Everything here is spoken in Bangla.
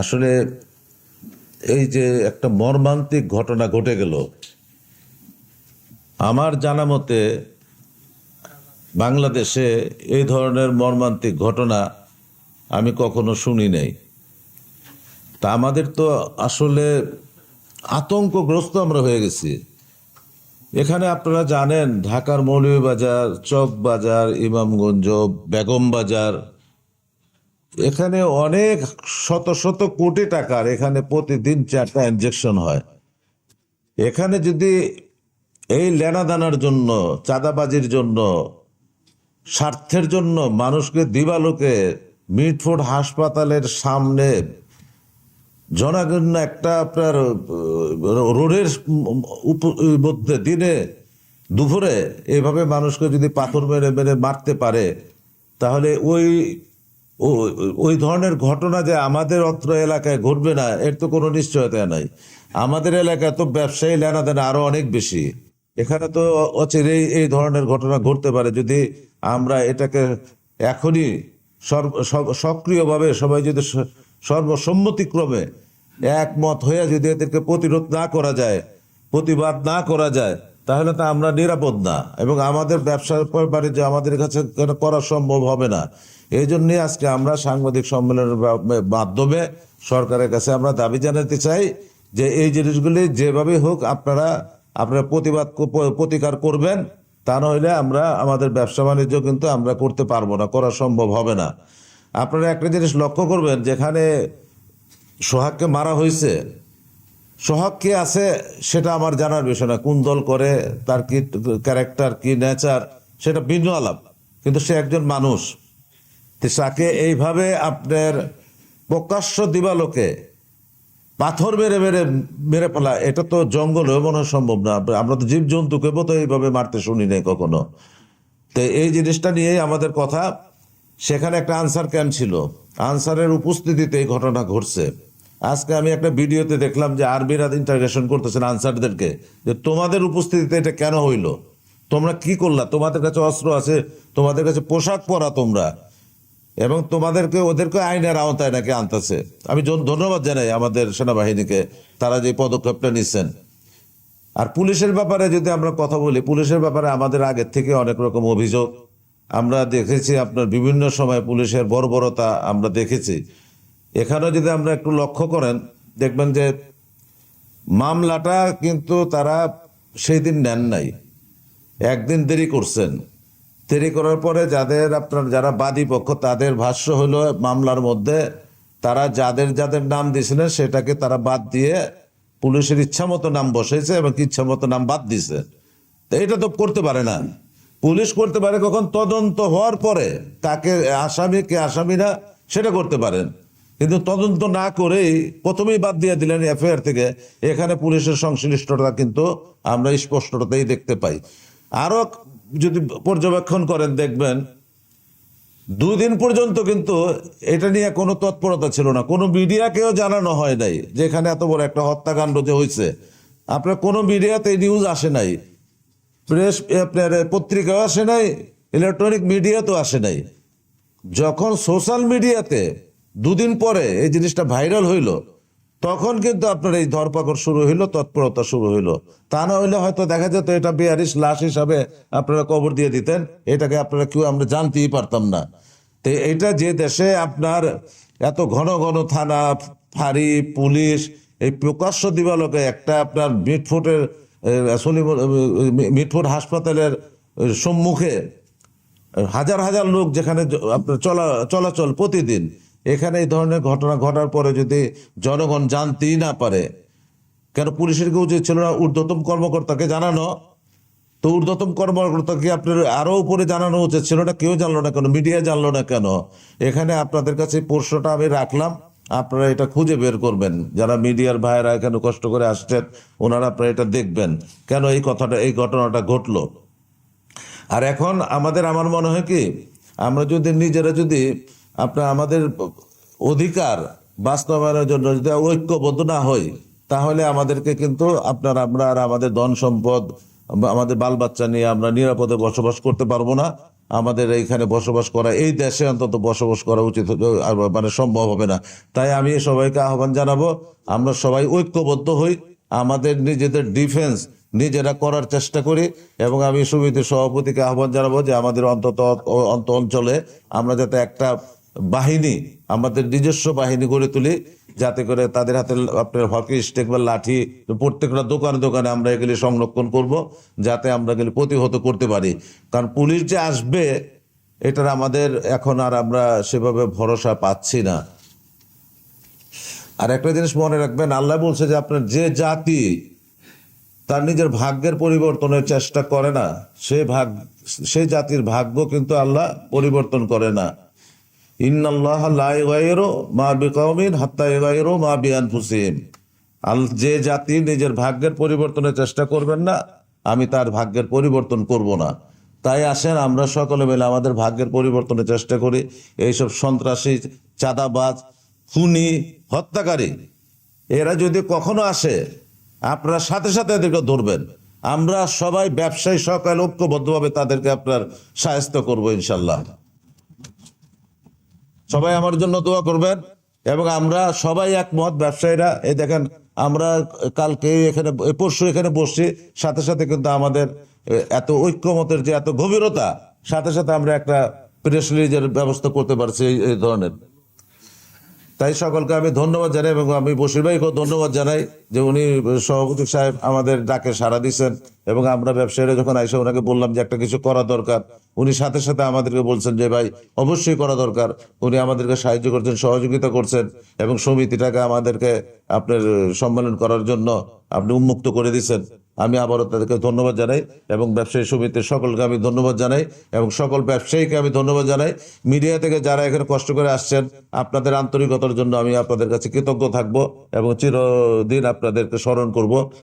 আসলে এই যে একটা মর্মান্তিক ঘটনা ঘটে গেল, আমার জানা মতে বাংলাদেশে এই ধরনের মর্মান্তিক ঘটনা আমি কখনো শুনি নাই। তা আমাদের তো আসলে আতঙ্কগ্রস্ত আমরা হয়ে গেছি। এখানে আপনারা জানেন, ঢাকার মৌলভীবাজার চক বাজার ইমামগঞ্জ বেগম বাজার এখানে অনেক শত শত কোটি টাকার এখানে প্রতিদিন চারটা ইনজেকশন হয়। এখানে যদি এই লেনাদানার জন্য, চাঁদাবাজির জন্য, স্বার্থের জন্য মানুষকে দিবালোকে মিটফোর্ড হাসপাতালের সামনে জনাগণ্য একটা আপনার রোডের মধ্যে দিনে দুপুরে এভাবে মানুষকে যদি পাথর মেরে মেরে মারতে পারে, তাহলে ওই ওই ধরনের ঘটনা যে আমাদের অত্র এলাকায় ঘটবে না, এর তো কোনো নিশ্চয়তা নাই। আমাদের এলাকায় তো ব্যবসায়ী লেনাদেনা আরও অনেক বেশি। এখানে তো অচিরেই এই ধরনের ঘটনা ঘটতে পারে। যদি আমরা এটাকে এখনই সক্রিয়ভাবে সবাই যদি সর্বসম্মতিক্রমে একমত হয়ে যদি এদেরকে প্রতিরোধ না করা যায়, প্রতিবাদ না করা যায় তাহলে তো আমরা নিরাপদ না। এবং আমাদের ব্যবসা বাণিজ্য আমাদের কাছে করা সম্ভব হবে না। এই জন্যই আজকে আমরা সাংবাদিক সম্মেলনের মাধ্যমে সরকারের কাছে আমরা দাবি জানাতে চাই যে এই জিনিসগুলি যেভাবে হোক আপনারা আপনারা প্রতিবাদ প্রতিকার করবেন, তা নইলে আমরা, আমাদের ব্যবসা বাণিজ্য কিন্তু আমরা করতে পারব না, করা সম্ভব হবে না। আপনারা একটা জিনিস লক্ষ্য করবেন, যেখানে সোহাগকে মারা হয়েছে সোহাগ কে আছে সেটা আমার জানার বিষয় না। কোন দল করে, তার কি ক্যারেক্টার কি নেচার সেটা ভিন্ন আলাপ। কিন্তু সে একজন মানুষ। তাকে এইভাবে আপনার প্রকাশ্য দিবালোকে পাথর মেরে মেরে মেরে ফেলা, এটা তো জঙ্গলেও মনে হয় সম্ভব না। আমরা তো জীব জন্তুকে তো এইভাবে মারতে শুনি নাই কখনো। তো এই জিনিসটা নিয়েই আমাদের কথা। সেখানে একটা আনসার ক্যাম্প ছিল। আনসারের উপস্থিতিতে এই ঘটনা ঘটছে। আজকে আমি একটা ভিডিওতে দেখলাম যে আরবিরা ইন্টারগেশন করতেছেন আনসারদেরকে, যে তোমাদের উপস্থিতিতে এটা কেন হইল? তোমরা কি করলা? তোমাদের কাছে অস্ত্র আছে, তোমাদের কাছে পোশাক পরা তোমরা, এবং তোমাদেরকে, ওদেরকে আইনের আওতায় নাকি আনতেছে। আমি ধন্যবাদ জানাই আমাদের সেনাবাহিনীকে, তারা যে পদক্ষেপটা নিচ্ছেন। আর পুলিশের ব্যাপারে যদি আমরা কথা বলি, পুলিশের ব্যাপারে আমাদের আগের থেকে অনেক রকম অভিযোগ। আমরা দেখেছি আপনার বিভিন্ন সময় পুলিশের বর্বরতা আমরা দেখেছি। এখানেও যদি আমরা একটু লক্ষ্য করেন, দেখবেন যে মামলাটা কিন্তু তারা সেই দিন নেন নাই। একদিন দেরি করছেন। দেরি করার পরে যাদের আপনার যারা বাদী পক্ষ, তাদের ভাষ্য হলো মামলার মধ্যে তারা যাদের যাদের নাম দিয়েছিলেন, সেটাকে তারা বাদ দিয়ে পুলিশের ইচ্ছা মতো নাম বসেছে এবং ইচ্ছা মতো নাম বাদ দিছে এটা তো করতে পারে না। পুলিশ করতে পারে কখন? তদন্ত হওয়ার পরে তাকে আসামি, কে আসামি না সেটা করতে পারেন। কিন্তু তদন্ত না করেই প্রথমেই বাদ দিয়ে দিলেন এফআইআর থেকে। এখানে পুলিশের সংশ্লিষ্টতা কিন্তু আমরা স্পষ্টতাই দেখতে পাই। আরও যদি পর্যবেক্ষণ করেন, দেখবেন দুদিন পর্যন্ত কিন্তু এটা নিয়ে কোনো তৎপরতা ছিল না। কোনো মিডিয়াকেও জানানো হয় নাই যেখানে এত বড় একটা হত্যাকাণ্ড যে হয়েছে। আপনার কোনো মিডিয়াতে নিউজ আসে নাই। প্রেস আপনার পত্রিকাও আসে নাই, ইলেকট্রনিক মিডিয়াতেও আসে নাই। যখন সোশ্যাল মিডিয়াতে দুদিন পরে এই জিনিসটা ভাইরাল হইল। তখন কিন্তু আপনার এই ধরপাকড় শুরু হইল, তৎপরতা শুরু হইল। তা না হইলে হয়তো দেখা যেত এটা বেয়ারিশ, লাশ হিসাবে আপনারা কবর দিয়ে দিতেন। এটাকে আপনারা কেউ আমরা জানতেই পারতাম না। তো এটা যে দেশে আপনার এত ঘন ঘন থানা, ফাঁড়ি, পুলিশ, এই প্রকাশ্য দিবালোকে একটা আপনার মিটফুটের মিটফুট হাসপাতালের সম্মুখে হাজার হাজার লোক যেখানে আপনার চলা, চলাচল প্রতিদিন। এখানে এই ধরনের ঘটনা ঘটার পরে যদি জনগণ জানতেই না পারে, কেন পুলিশের কি উচিত ছিল না ঊর্ধ্বতম কর্মকর্তাকে জানানো, তো ঊর্ধ্বতম কর্মকর্তাকে আপনার আরও উপরে জানানো উচিত ছিল না কেউ জানলো না কেন? মিডিয়া জানলো না কেন? এখানে আপনাদের কাছে প্রশ্নটা আমি রাখলাম, আপনারা এটা খুঁজে বের করবেন। যারা মিডিয়ার ভাইয়েরা এখানে কষ্ট করে আসছেন, ওনারা আপনারা এটা দেখবেন, কেন এই কথাটা, এই ঘটনাটা ঘটলো? আর এখন আমাদের, আমার মনে হয় কি, আমরা যদি নিজেরা যদি আপনার আমাদের অধিকার বাস্তবায়নের জন্য যদি ঐক্যবদ্ধ না হই, তাহলে আমাদেরকে কিন্তু আপনার, আমরা আর আমাদের ধন সম্পদ, আমাদের বাল বাচ্চা নিয়ে আমরা নিরাপদে বসবাস করতে পারব না। আমাদের এইখানে বসবাস করা, এই দেশে অন্তত বসবাস করা উচিত মানে সম্ভব হবে না। তাই আমি সবাইকে আহ্বান জানাব, আমরা সবাই ঐক্যবদ্ধ হই, আমাদের নিজেদের ডিফেন্স নিজেরা করার চেষ্টা করি, এবং আমি সমিতির সভাপতিকে আহ্বান জানাব যে আমাদের অন্তত অন্ত অঞ্চলে আমরা যাতে একটা বাহিনী, আমাদের নিজস্ব বাহিনী গড়ে তুলি, যাতে করে তাদের হাতে আপনার হকি স্টেক বা লাঠি, প্রত্যেকটা দোকানে দোকানে আমরা এগুলি সংরক্ষণ করব, যাতে আমরা এগুলি প্রতিহত করতে পারি। কারণ পুলিশ যে আসবে, এটার আমাদের এখন আর আমরা সেভাবে ভরসা পাচ্ছি না। আর একটা জিনিস মনে রাখবেন, আল্লাহ বলছে যে আপনার যে জাতি তার নিজের ভাগ্যের পরিবর্তনের চেষ্টা করে না, সে ভাগ সেই জাতির ভাগ্য কিন্তু আল্লাহ পরিবর্তন করে না। ইন্নাল্লাহ মা মা যে জাতি নিজের ভাগ্যের পরিবর্তনের চেষ্টা করবেন না, আমি তার ভাগ্যের পরিবর্তন করব না। তাই আসেন আমরা সকলে মিলে আমাদের ভাগ্যের পরিবর্তনের চেষ্টা করি। এইসব সন্ত্রাসী, চাঁদাবাজ, খুনি, হত্যাকারী, এরা যদি কখনো আসে, আপনার সাথে সাথে এদেরকে ধরবেন। আমরা সবাই ব্যবসায়ী, সকাল ঐক্যবদ্ধভাবে তাদেরকে আপনার সাহায্য করব ইনশাল্লাহ। সবাই আমার জন্য দোয়া করবেন এবং আমরা সবাই একমত, ব্যবসায়ীরা। এই দেখেন, আমরা কালকে এখানে পরশু এখানে বসছি, সাথে সাথে কিন্তু আমাদের এত ঐক্যমতের যে এত গভীরতা, সাথে সাথে আমরা একটা প্রেস রিলিজের ব্যবস্থা করতে পারছি এই- ধরনের। তাই সকলকে আমি ধন্যবাদ জানাই এবং আমি বসির ভাইকেও ধন্যবাদ জানাই যে উনি সভাপতি সাহেব আমাদের ডাকে সাড়া দিচ্ছেন এবং আমরা ব্যবসায়ীরা যখন আইসা ওনাকে বললাম যে একটা কিছু করা দরকার, উনি সাথে সাথে আমাদেরকে বলছেন যে, ভাই, অবশ্যই করা দরকার। উনি আমাদেরকে সাহায্য করছেন, সহযোগিতা করছেন এবং সমিতিটাকে আমাদেরকে আপনার সম্মেলন করার জন্য আপনি উন্মুক্ত করে দিচ্ছেন আমি আবারও তাদেরকে ধন্যবাদ জানাই এবং ব্যবসায়ী সমিতির সকলকে আমি ধন্যবাদ জানাই এবং সকল ব্যবসায়ীকে আমি ধন্যবাদ জানাই। মিডিয়া থেকে যারা এখানে কষ্ট করে আসছেন, আপনাদের আন্তরিকতার জন্য আমি আপনাদের কাছে কৃতজ্ঞ থাকব এবং চিরদিন আপনাদেরকে স্মরণ করব।